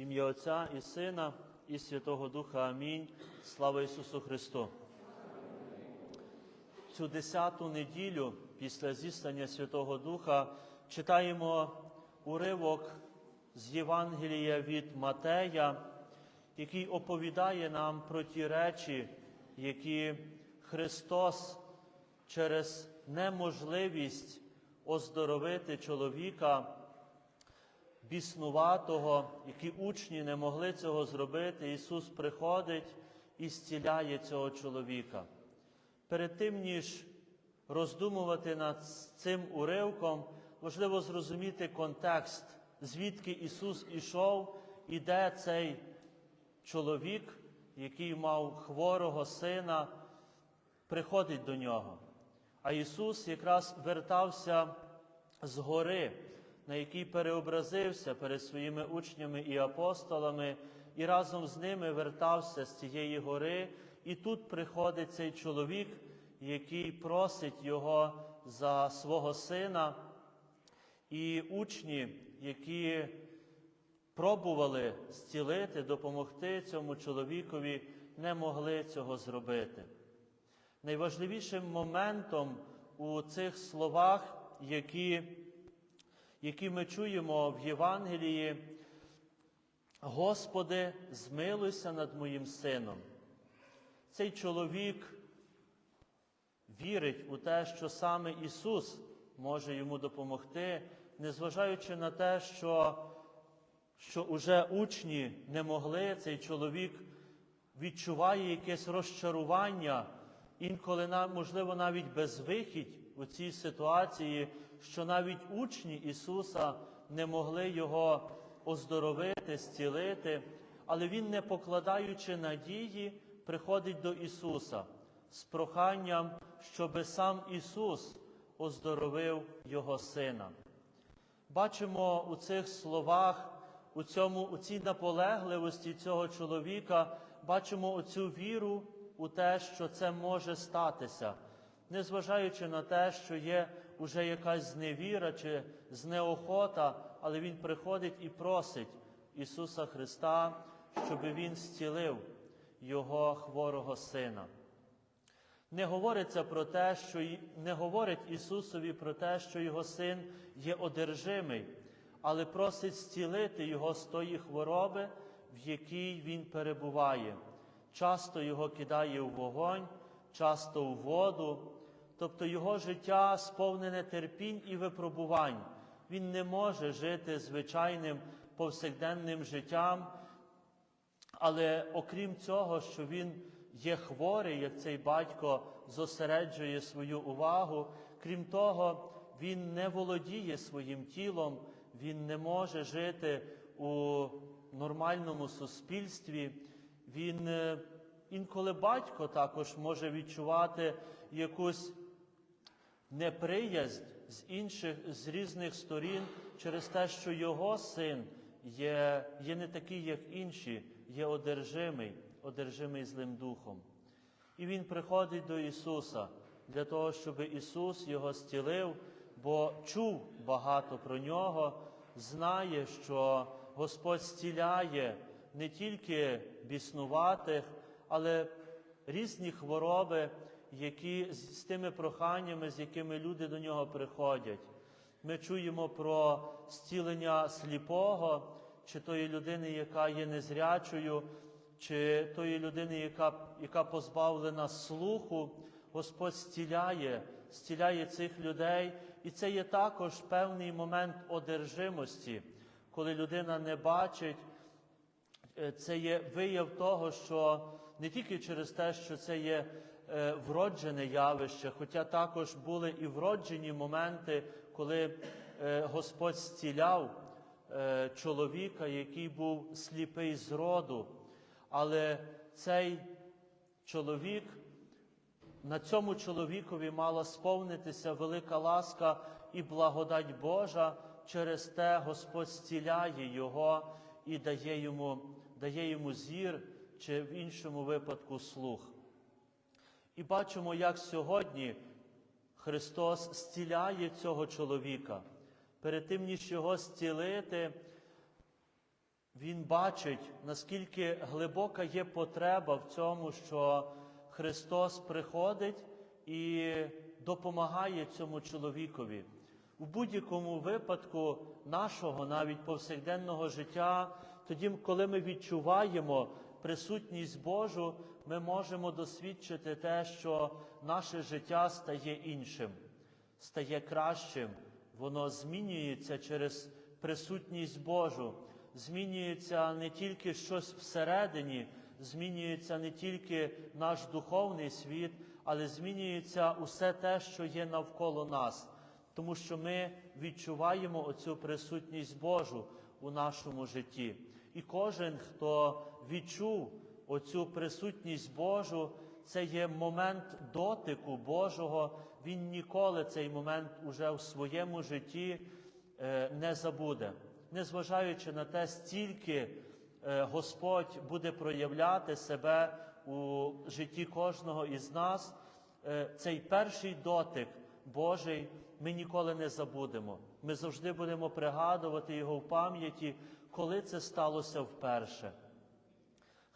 ім'я Отця і Сина, і Святого Духа. Амінь. Слава Ісусу Христу. Цю десяту неділю після зістання Святого Духа читаємо уривок з Євангелія від Матея, який оповідає нам про ті речі, які Христос через неможливість оздоровити чоловіка біснуватого, які учні не могли цього зробити, Ісус приходить і зціляє цього чоловіка. Перед тим, ніж роздумувати над цим уривком, важливо зрозуміти контекст, звідки Ісус ішов і де цей чоловік, який мав хворого сина, приходить до нього. А Ісус якраз вертався з гори, на якій переобразився перед своїми учнями і апостолами, і разом з ними вертався з цієї гори. І тут приходить цей чоловік, який просить його за свого сина. І учні, які пробували зцілити, допомогти цьому чоловікові, не могли цього зробити. Найважливішим моментом у цих словах, які, які ми чуємо в Євангелії, Господи, змилуйся над моїм сином. Цей чоловік вірить у те, що саме Ісус може йому допомогти, незважаючи на те, що що уже учні не могли, цей чоловік відчуває якесь розчарування, інколи, можливо, навіть безвихідь у цій ситуації, що навіть учні Ісуса не могли його оздоровити, зцілити, але Він, не покладаючи надії, приходить до Ісуса з проханням, щоби сам Ісус оздоровив Його Сина. Бачимо у цих словах, у, цьому, у цій наполегливості цього чоловіка, бачимо оцю віру у те, що це може статися, незважаючи на те, що є уже якась зневіра чи знеохота, але Він приходить і просить Ісуса Христа, щоб Він зцілив Його хворого сина. Не говориться про те, що не говорить Ісусові про те, що Його син є одержимий, але просить зцілити Його з тої хвороби, в якій він перебуває. Часто його кидає в вогонь, часто в воду, тобто його життя сповнене терпінь і випробувань. Він не може жити звичайним повсякденним життям, але окрім цього, що він є хворий, як цей батько зосереджує свою увагу, крім того, він не володіє своїм тілом, він не може жити у нормальному суспільстві. Він інколи батько також може відчувати якусь неприязнь з інших, з різних сторін через те, що його син є, є не такий, як інші, є одержимий, одержимий злим духом. І він приходить до Ісуса для того, щоб Ісус його зцілив, бо чув багато про нього, знає, що Господь зціляє не тільки біснуватих, але різні хвороби, які з тими проханнями, з якими люди до нього приходять. Ми чуємо про зцілення сліпого, чи тої людини, яка є незрячою, чи тої людини, яка яка позбавлена слуху, Господь зціляє, зціляє цих людей. І це є також певний момент одержимості, коли людина не бачить. Це є вияв того, що не тільки через те, що це є е, вроджене явище, хоча також були і вроджені моменти, коли е, Господь зціляв е, чоловіка, який був сліпий з роду. Але цей чоловік, на цьому чоловікові мала сповнитися велика ласка і благодать Божа, через те Господь зціляє його і дає йому, дає йому зір, чи в іншому випадку слух. І бачимо, як сьогодні Христос зціляє цього чоловіка. Перед тим, ніж його зцілити, Він бачить, наскільки глибока є потреба в цьому, що Христос приходить і допомагає цьому чоловікові. У будь-якому випадку нашого навіть повсякденного життя, тоді, коли ми відчуваємо присутність Божу, ми можемо досвідчити те, що наше життя стає іншим, стає кращим, воно змінюється через присутність Божу, змінюється не тільки щось всередині, змінюється не тільки наш духовний світ, але змінюється усе те, що є навколо нас, тому що ми відчуваємо оцю присутність Божу у нашому житті. І кожен, хто відчув оцю присутність Божу, це є момент дотику Божого. Він ніколи цей момент уже в своєму житті е, не забуде. Незважаючи на те, стільки е, Господь буде проявляти себе у житті кожного із нас, е, цей перший дотик Божий ми ніколи не забудемо. Ми завжди будемо пригадувати його в пам'яті, коли це сталося вперше.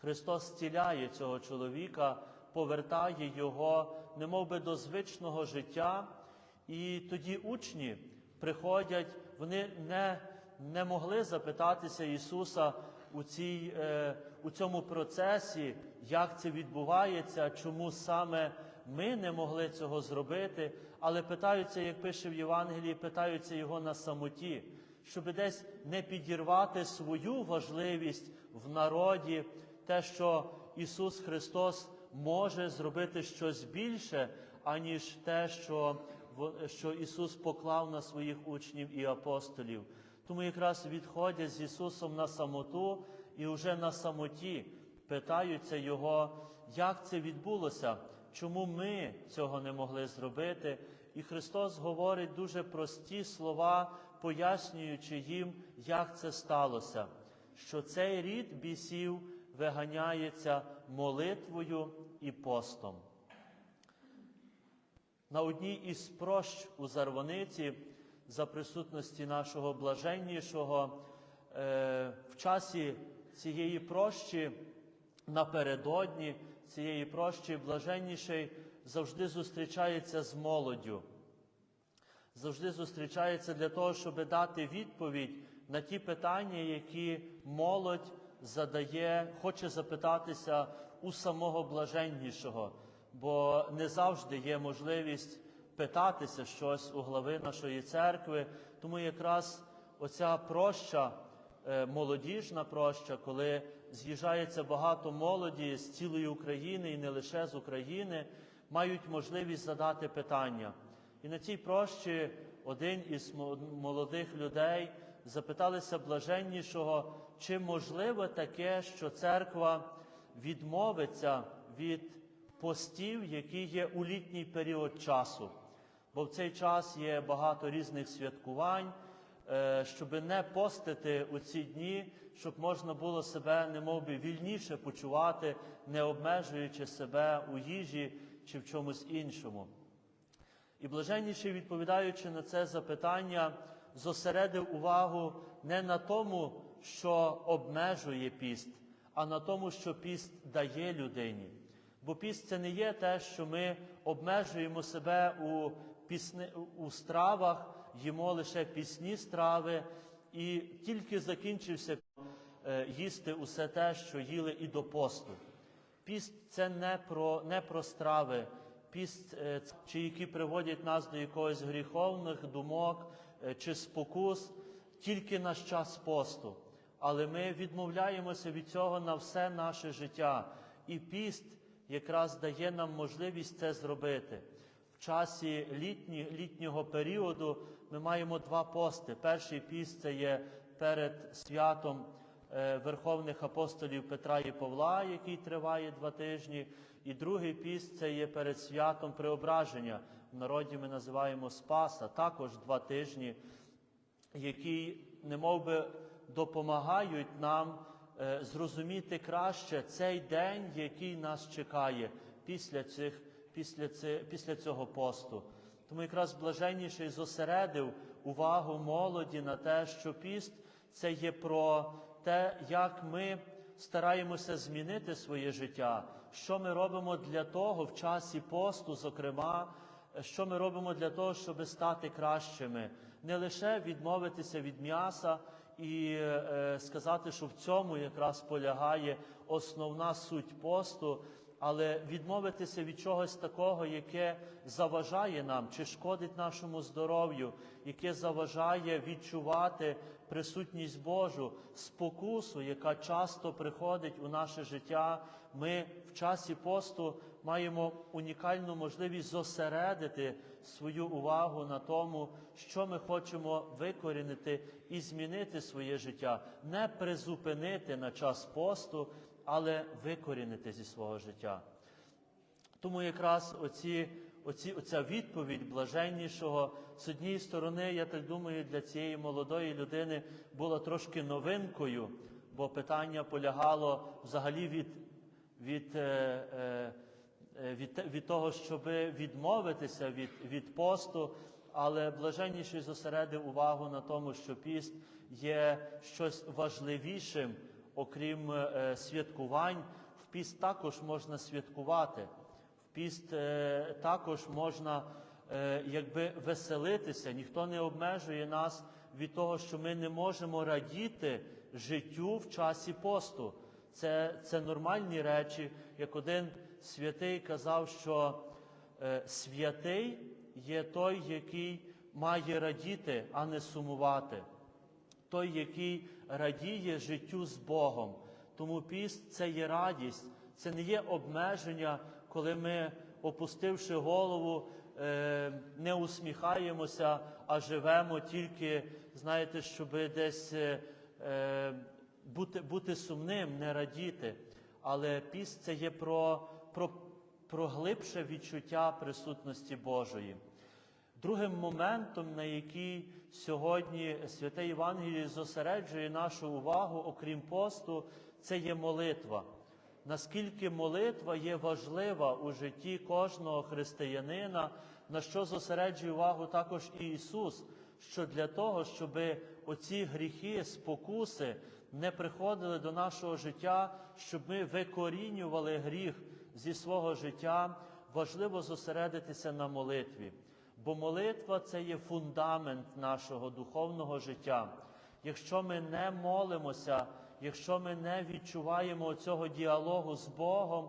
Христос зціляє цього чоловіка, повертає його, немов би до звичного життя, і тоді учні приходять, вони не, не могли запитатися Ісуса у, цій, е, у цьому процесі, як це відбувається, чому саме ми не могли цього зробити, але питаються, як пише в Євангелії, питаються його на самоті, щоб десь не підірвати свою важливість в народі, те, що Ісус Христос може зробити щось більше, аніж те, що, що Ісус поклав на своїх учнів і апостолів. Тому якраз відходять з Ісусом на самоту і вже на самоті питаються Його, як це відбулося, чому ми цього не могли зробити. І Христос говорить дуже прості слова, пояснюючи їм, як це сталося, що цей рід бісів виганяється молитвою і постом. На одній із прощ у Зарваниці за присутності нашого блаженнішого е, в часі цієї прощі напередодні цієї прощі блаженніший завжди зустрічається з молоддю. Завжди зустрічається для того, щоб дати відповідь на ті питання, які молодь задає, хоче запитатися у самого блаженнішого, бо не завжди є можливість питатися щось у глави нашої церкви. Тому якраз оця проща, е, молодіжна проща, коли з'їжджається багато молоді з цілої України і не лише з України, мають можливість задати питання. І на цій прощі один із молодих людей запиталися блаженнішого, чи можливо таке, що церква відмовиться від постів, які є у літній період часу. Бо в цей час є багато різних святкувань, е, щоб не постити у ці дні, щоб можна було себе немовби вільніше почувати, не обмежуючи себе у їжі чи в чомусь іншому. І блаженніший, відповідаючи на це запитання, зосередив увагу не на тому, що обмежує піст, а на тому, що піст дає людині. Бо піст це не є те, що ми обмежуємо себе у, пісни, у стравах, їмо лише пісні страви, і тільки закінчився е, їсти усе те, що їли і до посту. Піст це не про, не про страви, піст, е, чи які приводять нас до якогось гріховних думок чи спокус, тільки на час посту. Але ми відмовляємося від цього на все наше життя. І піст якраз дає нам можливість це зробити. В часі літні, літнього періоду ми маємо два пости. Перший піст це є перед святом е, верховних апостолів Петра і Павла, який триває два тижні. І другий піст це є перед святом Преображення. Народі ми називаємо Спаса, також два тижні, які немов би допомагають нам е, зрозуміти краще цей день, який нас чекає після, цих, після, ци- після цього посту. Тому якраз блаженніший зосередив увагу молоді на те, що піст це є про те, як ми стараємося змінити своє життя, що ми робимо для того в часі посту, зокрема, що ми робимо для того, щоб стати кращими, не лише відмовитися від м'яса і е, сказати, що в цьому якраз полягає основна суть посту, але відмовитися від чогось такого, яке заважає нам чи шкодить нашому здоров'ю, яке заважає відчувати присутність Божу, спокусу, яка часто приходить у наше життя. Ми в часі посту маємо унікальну можливість зосередити свою увагу на тому, що ми хочемо викорінити і змінити своє життя, не призупинити на час посту, але викорінити зі свого життя. Тому якраз оці, оці, оця відповідь блаженнішого з однієї сторони, я так думаю, для цієї молодої людини була трошки новинкою, бо питання полягало взагалі від, від, е, е, від, від того, щоб відмовитися від, від посту, але блаженніший зосередив увагу на тому, що піст є щось важливішим, окрім е, святкувань. В піст також можна святкувати. В піст е, також можна е, якби веселитися. Ніхто не обмежує нас від того, що ми не можемо радіти життю в часі посту. Це, це нормальні речі. Як один святий казав, що е, святий є той, який має радіти, а не сумувати той, який радіє життю з Богом. Тому піст це є радість, це не є обмеження, коли ми, опустивши голову, е, не усміхаємося, а живемо тільки, знаєте, щоб десь е, бути, бути сумним, не радіти. Але піст це є про, про, про глибше відчуття присутності Божої. Другим моментом, на який сьогодні святе Євангеліє зосереджує нашу увагу, окрім посту, це є молитва. Наскільки молитва є важлива у житті кожного християнина, на що зосереджує увагу також і Ісус, що для того, щоб оці гріхи, спокуси не приходили до нашого життя, щоб ми викорінювали гріх зі свого життя, важливо зосередитися на молитві. Бо молитва це є фундамент нашого духовного життя. Якщо ми не молимося, якщо ми не відчуваємо цього діалогу з Богом,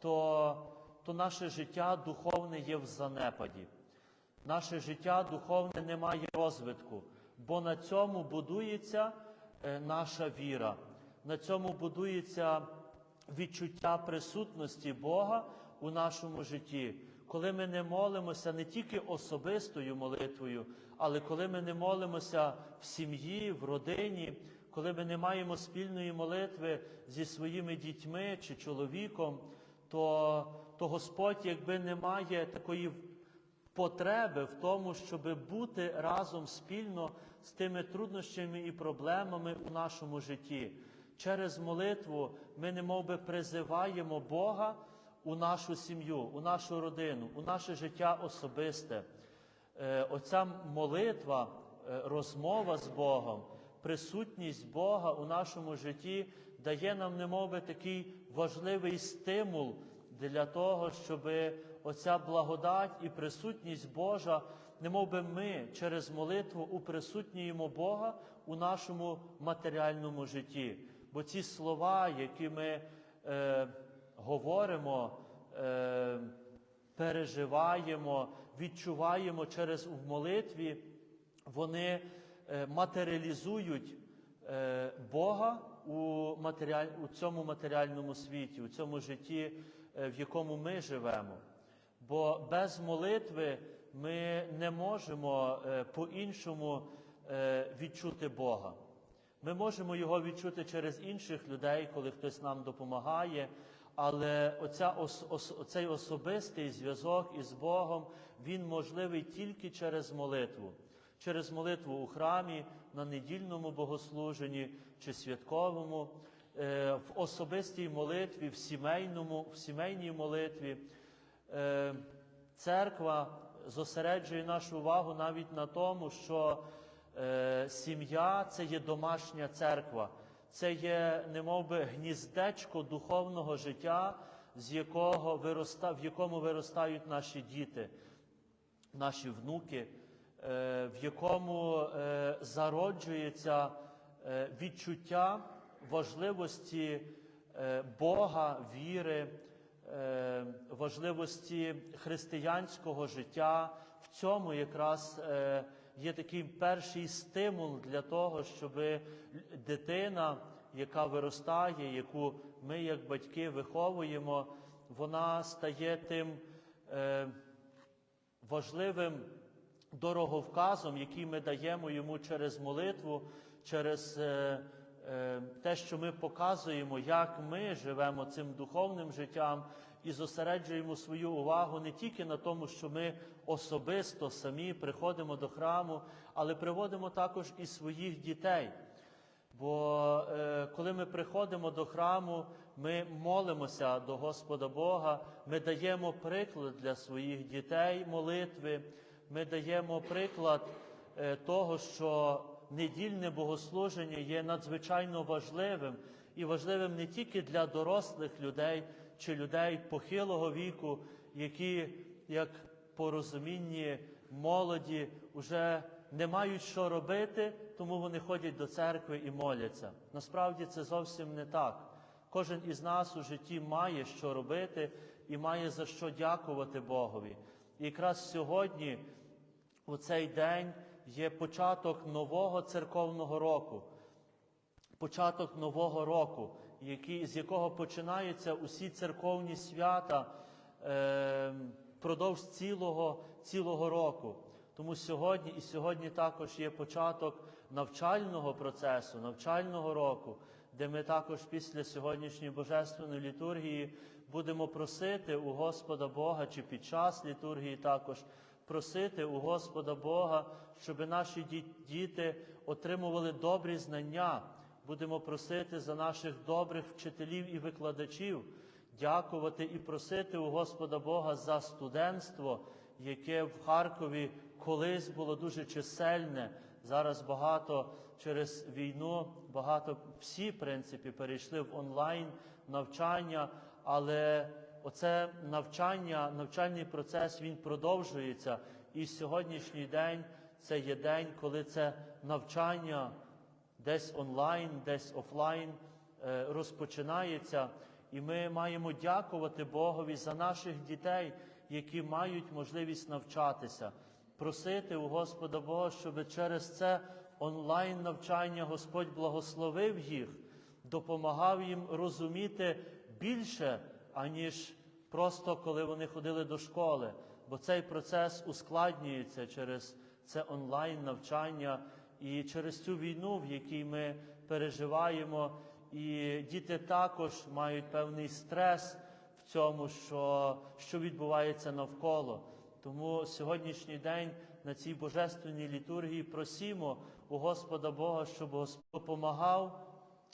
то, то наше життя духовне є в занепаді. Наше життя духовне не має розвитку, бо на цьому будується е, наша віра, на цьому будується відчуття присутності Бога у нашому житті. Коли ми не молимося не тільки особистою молитвою, але коли ми не молимося в сім'ї, в родині, коли ми не маємо спільної молитви зі своїми дітьми чи чоловіком, то, то Господь якби не має такої потреби в тому, щоб бути разом спільно з тими труднощами і проблемами у нашому житті. Через молитву ми немов би призиваємо Бога у нашу сім'ю, у нашу родину, у наше життя особисте. Е, Оця молитва, е, розмова з Богом, присутність Бога у нашому житті дає нам немов би такий важливий стимул для того, щоб оця благодать і присутність Божа, немов би ми через молитву уприсутнюємо Бога у нашому матеріальному житті. Бо ці слова, які ми е, говоримо, е, переживаємо, відчуваємо через в молитві, вони е, матеріалізують е, Бога у, матеріаль, у цьому матеріальному світі, у цьому житті, е, в якому ми живемо. Бо без молитви ми не можемо е, по-іншому е, відчути Бога. Ми можемо його відчути через інших людей, коли хтось нам допомагає. Але оця, ос, оцей особистий зв'язок із Богом, він можливий тільки через молитву. Через молитву у храмі, на недільному богослуженні чи святковому, е, в особистій молитві, в сімейному, в сімейній молитві. Е, церква зосереджує нашу увагу навіть на тому, що е, сім'я це є домашня церква. це є немов би гніздечко духовного життя, з якого вироста, в якому виростають наші діти, наші внуки, е, в якому е, зароджується відчуття важливості Бога, віри, важливості християнського життя. В цьому якраз є такий перший стимул для того, щоб дитина, яка виростає, яку ми, як батьки, виховуємо, вона стає тим е, важливим дороговказом, який ми даємо йому через молитву, через е, е, те, що ми показуємо, як ми живемо цим духовним життям і зосереджуємо свою увагу не тільки на тому, що ми особисто самі приходимо до храму, але приводимо також і своїх дітей. Бо е, коли ми приходимо до храму, ми молимося до Господа Бога, ми даємо приклад для своїх дітей молитви, ми даємо приклад е, того, що недільне богослуження є надзвичайно важливим і важливим не тільки для дорослих людей чи людей похилого віку, які, як по розумінні молоді, вже не мають що робити, тому вони ходять до церкви і моляться. Насправді це зовсім не так. Кожен із нас у житті має що робити і має за що дякувати Богові. І якраз сьогодні, у цей день, є початок нового церковного року, початок нового року, який, з якого починаються усі церковні свята е, цілого, цілого року. Тому сьогодні і сьогодні також є початок навчального процесу, навчального року, де ми також після сьогоднішньої божественної літургії будемо просити у Господа Бога чи під час літургії також просити у Господа Бога, щоб наші діти отримували добрі знання. Будемо просити за наших добрих вчителів і викладачів, дякувати і просити у Господа Бога за студентство, яке в Харкові колись було дуже чисельне. Зараз багато через війну, багато всі, в принципі, перейшли в онлайн навчання, але оце навчання, навчальний процес він продовжується. І сьогоднішній день це є день, коли це навчання десь онлайн, десь офлайн е, розпочинається. І ми маємо дякувати Богові за наших дітей, які мають можливість навчатися, просити у Господа Бога, щоб через це онлайн навчання Господь благословив їх, допомагав їм розуміти більше, аніж просто коли вони ходили до школи. Бо цей процес ускладнюється через це онлайн навчання і через цю війну, в якій ми переживаємо. І діти також мають певний стрес в цьому, що, що відбувається навколо. Тому сьогоднішній день на цій божественній літургії просімо у Господа Бога, щоб Господь допомагав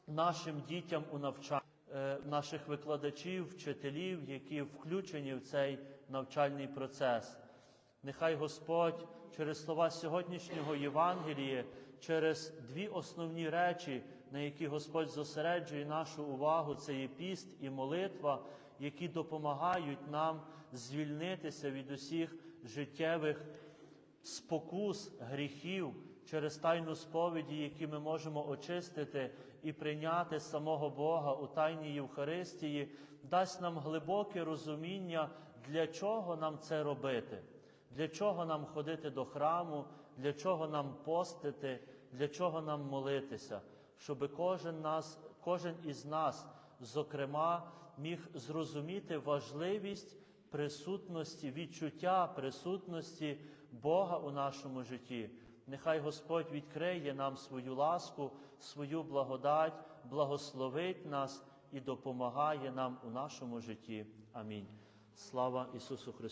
нашим дітям у навчанні, е, наших викладачів, вчителів, які включені в цей навчальний процес. Нехай Господь через слова сьогоднішнього Євангелія, через дві основні речі, на які Господь зосереджує нашу увагу, це є піст і молитва, які допомагають нам звільнитися від усіх життєвих спокус, гріхів через тайну сповіді, які ми можемо очистити і прийняти самого Бога у тайній Євхаристії, дасть нам глибоке розуміння, для чого нам це робити, для чого нам ходити до храму, для чого нам постити, для чого нам молитися, щоб кожен, нас, кожен із нас, зокрема, міг зрозуміти важливість присутності, відчуття присутності Бога у нашому житті. Нехай Господь відкриє нам свою ласку, свою благодать, благословить нас і допомагає нам у нашому житті. Амінь. Слава Ісусу Христу!